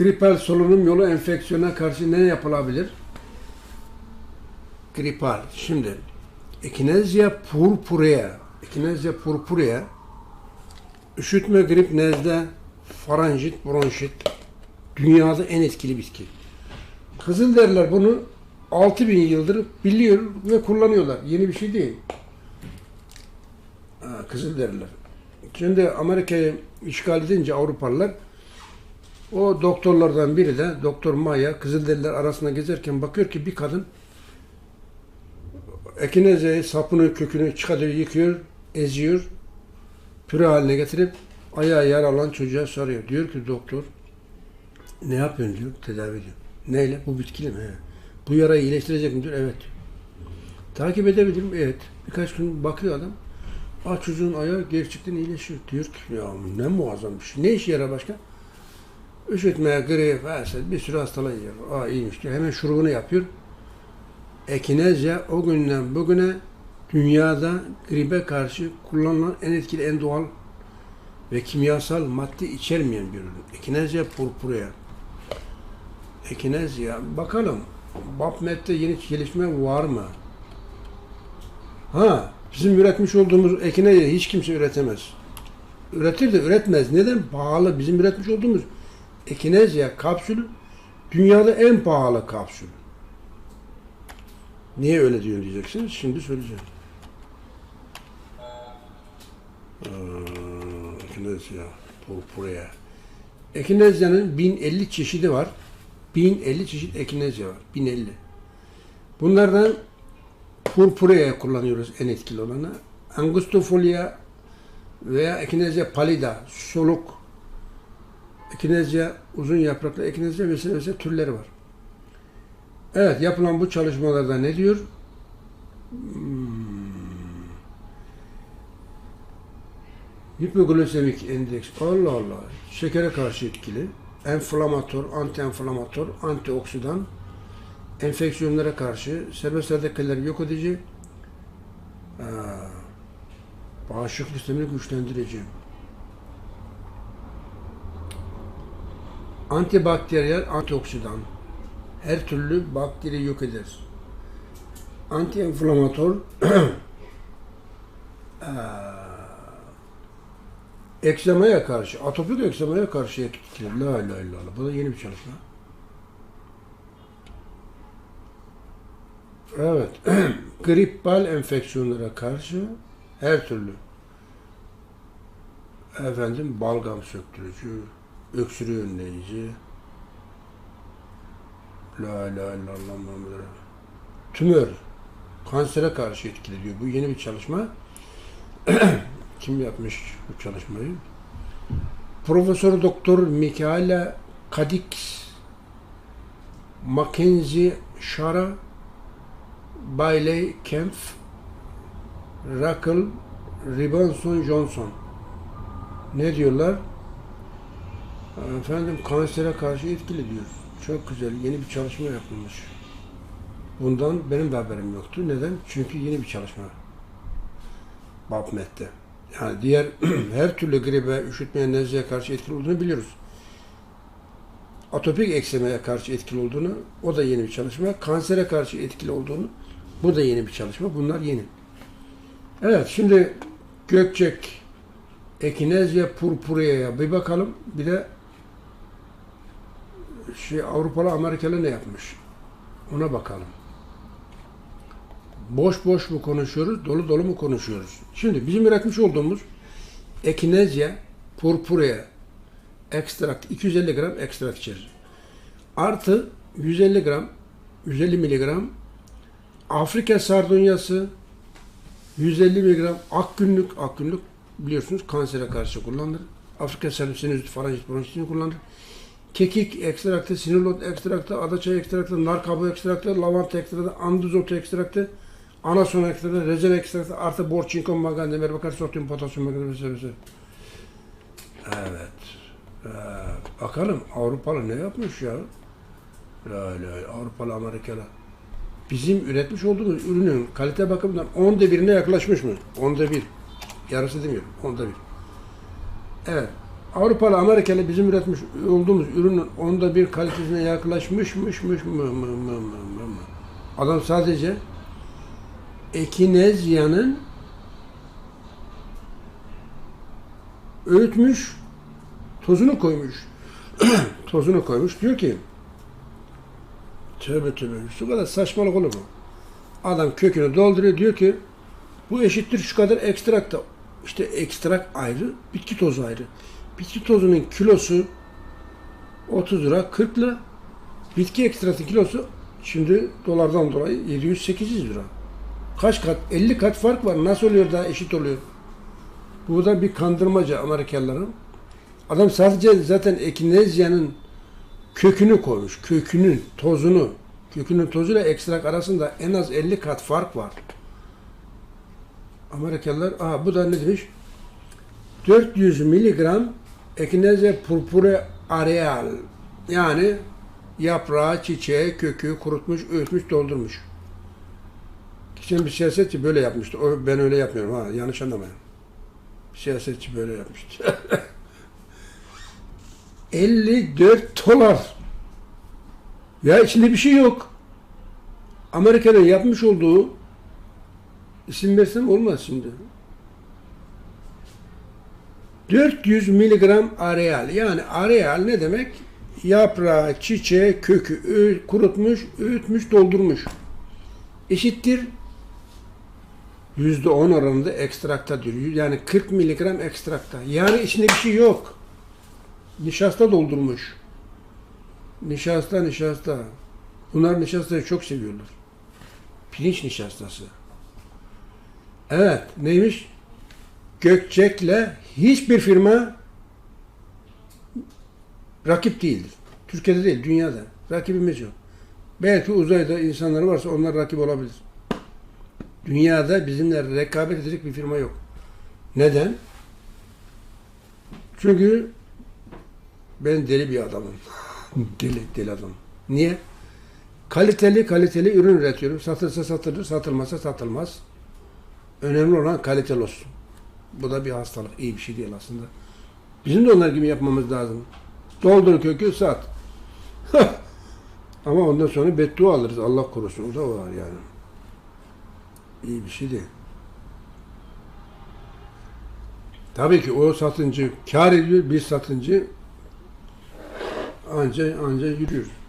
Gripal solunum yolu enfeksiyona karşı ne yapılabilir? Gripal. Şimdi Echinacea purpurea. Echinacea purpurea üşütme, grip, nezle, faranjit, bronşit dünyada en etkili bitki. Kızılderililer bunu 6000 yıldır biliyor ve kullanıyorlar. Yeni bir şey değil. Ha, Kızılderililer. Şimdi Amerika'yı işgal edince Avrupalılar o doktorlardan biri de Doktor Maya Kızılderililer arasında gezerken bakıyor ki bir kadın ekinezeyi sapını kökünü çıkarıyor, yıkıyor, eziyor, püre haline getirip ayağı yaralan çocuğa soruyor. Diyor ki doktor ne yapıyorsun diyor, tedavi ediyor. Neyle? Bu bitkiyle mi? He. Bu yarayı iyileştirecek mi diyor. Evet. Takip edebilir mi? Evet. Birkaç gün bakıyor adam. Aa çocuğun ayağı gerçekten iyileşiyor. Diyor ki ya ne muazzam bir şey. Ne işe yarar başka? Üşütme, grip, vesaire bir sürü hastalığı yiyor. Aa iyiymiş diyor. Hemen şurubunu yapıyor. Ekinezya o günden bugüne dünyada gribe karşı kullanılan en etkili, en doğal ve kimyasal madde içermeyen bir ürün. Ekinezya purpurea. Ekinezya. Bakalım. BAPMET'te yeni gelişme var mı? Ha, bizim üretmiş olduğumuz ekinezya hiç kimse üretemez. Üretir de üretmez. Neden? Pahalı. Bizim üretmiş olduğumuz ekinezya kapsülü dünyada en pahalı kapsül. Niye öyle diyor diyeceksiniz. Şimdi söyleyeceğim. Ekinezya, purpurea. Ekinezyanın 1050 çeşidi var. 1050 çeşit ekinezya var. 1050. Bunlardan purpurea'ya kullanıyoruz en etkili olanı. Angustifolia veya Echinacea pallida, soluk, Echinacea uzun yapraklı Echinacea vesaire vesaire türleri var. Evet, yapılan bu çalışmalarda ne diyor? Hmm. Hipoglisemik endeks, Allah Allah, şekere karşı etkili, enflamatör, anti-enflamatör, antioksidan, enfeksiyonlara karşı, serbest radikaller yok edici, aa, bağışıklık sistemini güçlendirici, antibakteriyel, antioksidan, her türlü bakteri yok eder. Anti-enflamatör, eksemaya karşı, atopik eksemaya karşı etkili. La ilahe illallah. Bu da yeni bir çalışma. Evet. Gripal enfeksiyonlara karşı her türlü efendim balgam söktürücü, öksürüğü önleyici, La ilahe illallah Muhammed. Tümör, kansere karşı etkili diyor. Bu yeni bir çalışma. Kim yapmış bu çalışmayı? Profesör Doktor Mikaela Kadix Mackenzie Shara Bailey Kempf Rakel Ribonson Johnson ne diyorlar? Efendim kansere karşı etkili diyor. Çok güzel. Yeni bir çalışma yapılmış. Bundan benim de haberim yoktu. Neden? Çünkü yeni bir çalışma. PubMed'de. Yani diğer her türlü gribe, üşütmeye, nezleye karşı etkili olduğunu biliyoruz. Atopik eksemeye karşı etkili olduğunu, o da yeni bir çalışma. Kansere karşı etkili olduğunu, bu da yeni bir çalışma. Bunlar yeni. Evet, şimdi Gökçek, Ekinezya purpurea'ya bir bakalım. Bir de şey Avrupalı Amerikalı ne yapmış? Ona bakalım. Boş boş mu konuşuyoruz, dolu dolu mu konuşuyoruz? Şimdi bizim üretmiş olduğumuz Echinacea purpurea ekstrakt 250 gram ekstrakt içerir. Artı 150 gram 150 miligram Afrika sardunyası 150 miligram ak günlük ak günlük biliyorsunuz kansere karşı kullanılır. Afrika sardunyası faranjit bronşitini kullanılır kekik ekstraktı, sinirlot ekstraktı, adaçay ekstraktı, nar kabuğu ekstraktı, lavanta ekstraktı, andizot ekstraktı, anason ekstraktı, reçel ekstraktı, artı bor, çinko, mangan, demir, bakar, sodyum, potasyum, magnesium, vesaire. Evet. Ee, bakalım Avrupalı ne yapmış ya? La la Avrupalı, Amerikalı. Bizim üretmiş olduğumuz ürünün kalite bakımından onda birine yaklaşmış mı? Onda bir. Yarısı demiyorum. Onda bir. Evet. Avrupalı, Amerikalı bizim üretmiş olduğumuz ürünün onda bir kalitesine yaklaşmışmış mı mı mı mı mı mı. Adam sadece Ekinezya'nın öğütmüş, tozunu koymuş. tozunu koymuş. Diyor ki tövbe tövbe şu kadar saçmalık olur mu? Adam kökünü dolduruyor diyor ki bu eşittir şu kadar ekstrak da. İşte ekstrak ayrı, bitki tozu ayrı. Bitki tozunun kilosu 30 lira, 40 lira. Bitki ekstratı kilosu şimdi dolardan dolayı 700-800 lira. Kaç kat? 50 kat fark var. Nasıl oluyor da eşit oluyor? Bu da bir kandırmaca Amerikalıların. Adam sadece zaten Ekinezya'nın kökünü koymuş. Kökünün tozunu. Kökünün tozuyla ekstrak arasında en az 50 kat fark var. Amerikalılar, aa bu da ne demiş? 400 miligram Echinacea purpura areal yani yaprağı, çiçeği, kökü kurutmuş, öğütmüş, doldurmuş. Geçen bir siyasetçi böyle yapmıştı. O, ben öyle yapmıyorum ha, yanlış anlamayın. Bir siyasetçi böyle yapmıştı. 54 dolar. Ya içinde bir şey yok. Amerika'nın yapmış olduğu isim versem olmaz şimdi. 400 miligram areal. Yani areal ne demek? Yaprağı, çiçeği, kökü kurutmuş, öğütmüş, doldurmuş. Eşittir %10 oranında ekstrakta diyor. Yani 40 miligram ekstrakta. Yani içinde bir şey yok. Nişasta doldurmuş. Nişasta, nişasta. Bunlar nişastayı çok seviyorlar. Pirinç nişastası. Evet, neymiş? Gökçek'le hiçbir firma rakip değildir. Türkiye'de değil, dünyada. Rakibimiz yok. Belki uzayda insanlar varsa onlar rakip olabilir. Dünyada bizimle rekabet edecek bir firma yok. Neden? Çünkü ben deli bir adamım. deli, deli adam. Niye? Kaliteli kaliteli ürün üretiyorum. Satılsa satılır, satılmazsa satılmaz. Önemli olan kaliteli olsun. Bu da bir hastalık. iyi bir şey değil aslında. Bizim de onlar gibi yapmamız lazım. Doldur kökü sat. Ama ondan sonra beddua alırız. Allah korusun. O da var yani. İyi bir şey değil. Tabii ki o satıncı kar ediyor. Biz satıncı anca anca yürüyoruz.